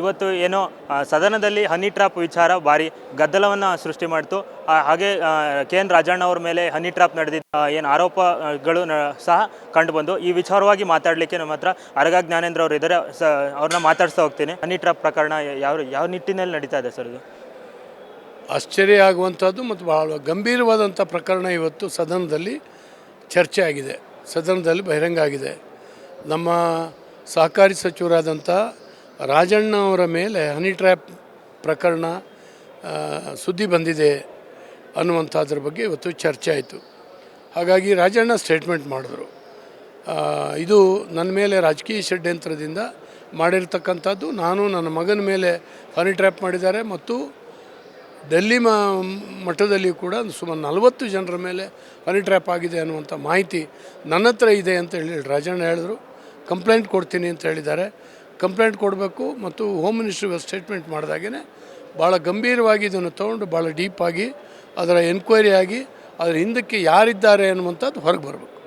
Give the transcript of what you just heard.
ಇವತ್ತು ಏನೋ ಸದನದಲ್ಲಿ ಹನಿ ಟ್ರಾಪ್ ವಿಚಾರ ಭಾರಿ ಗದ್ದಲವನ್ನು ಸೃಷ್ಟಿ ಮಾಡಿತು. ಹಾಗೆ ಕೆ ಎನ್ ರಾಜಣ್ಣ ಅವ್ರ ಮೇಲೆ ಹನಿ ಟ್ರಾಪ್ ನಡೆದಿದ್ದ ಏನು ಆರೋಪಗಳು ಸಹ ಕಂಡುಬಂದು, ಈ ವಿಚಾರವಾಗಿ ಮಾತಾಡಲಿಕ್ಕೆ ನಮ್ಮ ಹತ್ರ ಅರಗ ಜ್ಞಾನೇಂದ್ರ ಅವರು ಇದ್ದಾರೆ ಸ, ಅವ್ರನ್ನ ಮಾತಾಡ್ಸ್ತಾ ಹೋಗ್ತೀನಿ. ಹನಿ ಟ್ರಾಪ್ ಪ್ರಕರಣ ಯಾವ ಯಾವ ನಿಟ್ಟಿನಲ್ಲಿ ನಡೀತಾ ಇದೆ ಸರ್ ಇದು? ಆಶ್ಚರ್ಯ ಆಗುವಂಥದ್ದು ಮತ್ತು ಭಾಳ ಗಂಭೀರವಾದಂಥ ಪ್ರಕರಣ ಇವತ್ತು ಸದನದಲ್ಲಿ ಚರ್ಚೆ ಆಗಿದೆ. ಸದನದಲ್ಲಿ ಬಹಿರಂಗ ಆಗಿದೆ. ನಮ್ಮ ಸಹಕಾರಿ ಸಚಿವರಾದಂಥ ರಾಜಣ್ಣ ಅವರ ಮೇಲೆ ಹನಿ ಟ್ರ್ಯಾಪ್ ಪ್ರಕರಣ ಸುದ್ದಿ ಬಂದಿದೆ ಅನ್ನುವಂಥದ್ರ ಬಗ್ಗೆ ಇವತ್ತು ಚರ್ಚೆ ಆಯಿತು. ಹಾಗಾಗಿ ರಾಜಣ್ಣ ಸ್ಟೇಟ್ಮೆಂಟ್ ಮಾಡಿದ್ರು. ಇದು ನನ್ನ ಮೇಲೆ ರಾಜಕೀಯ ಷಡ್ಯಂತ್ರದಿಂದ ಮಾಡಿರ್ತಕ್ಕಂಥದ್ದು. ನಾನು ನನ್ನ ಮಗನ ಮೇಲೆ ಹನಿ ಟ್ರ್ಯಾಪ್ ಮಾಡಿದ್ದಾರೆ ಮತ್ತು ಡೆಲ್ಲಿ ಮ ಮಟ್ಟದಲ್ಲಿ ಕೂಡ ಸುಮಾರು ನಲವತ್ತು ಜನರ ಮೇಲೆ ಹನಿ ಟ್ರ್ಯಾಪ್ ಆಗಿದೆ ಅನ್ನುವಂಥ ಮಾಹಿತಿ ನನ್ನ ಹತ್ರ ಇದೆ ಅಂತ ಹೇಳಿ ರಾಜಣ್ಣ ಹೇಳಿದ್ರು. ಕಂಪ್ಲೇಂಟ್ ಕೊಡ್ತೀನಿ ಅಂತ ಹೇಳಿದ್ದಾರೆ. ಕಂಪ್ಲೇಂಟ್ ಕೊಡಬೇಕು ಮತ್ತು ಹೋಮ್ ಮಿನಿಸ್ಟ್ರಿ ಸ್ಟೇಟ್ಮೆಂಟ್ ಮಾಡಿದಾಗೇ ಭಾಳ ಗಂಭೀರವಾಗಿ ಇದನ್ನು ತೊಗೊಂಡು ಭಾಳ ಡೀಪಾಗಿ ಅದರ ಎನ್ಕ್ವೈರಿ ಆಗಿ ಅದರ ಹಿಂದಕ್ಕೆ ಯಾರಿದ್ದಾರೆ ಅನ್ನುವಂಥದ್ದು ಹೊರಗೆ ಬರಬೇಕು.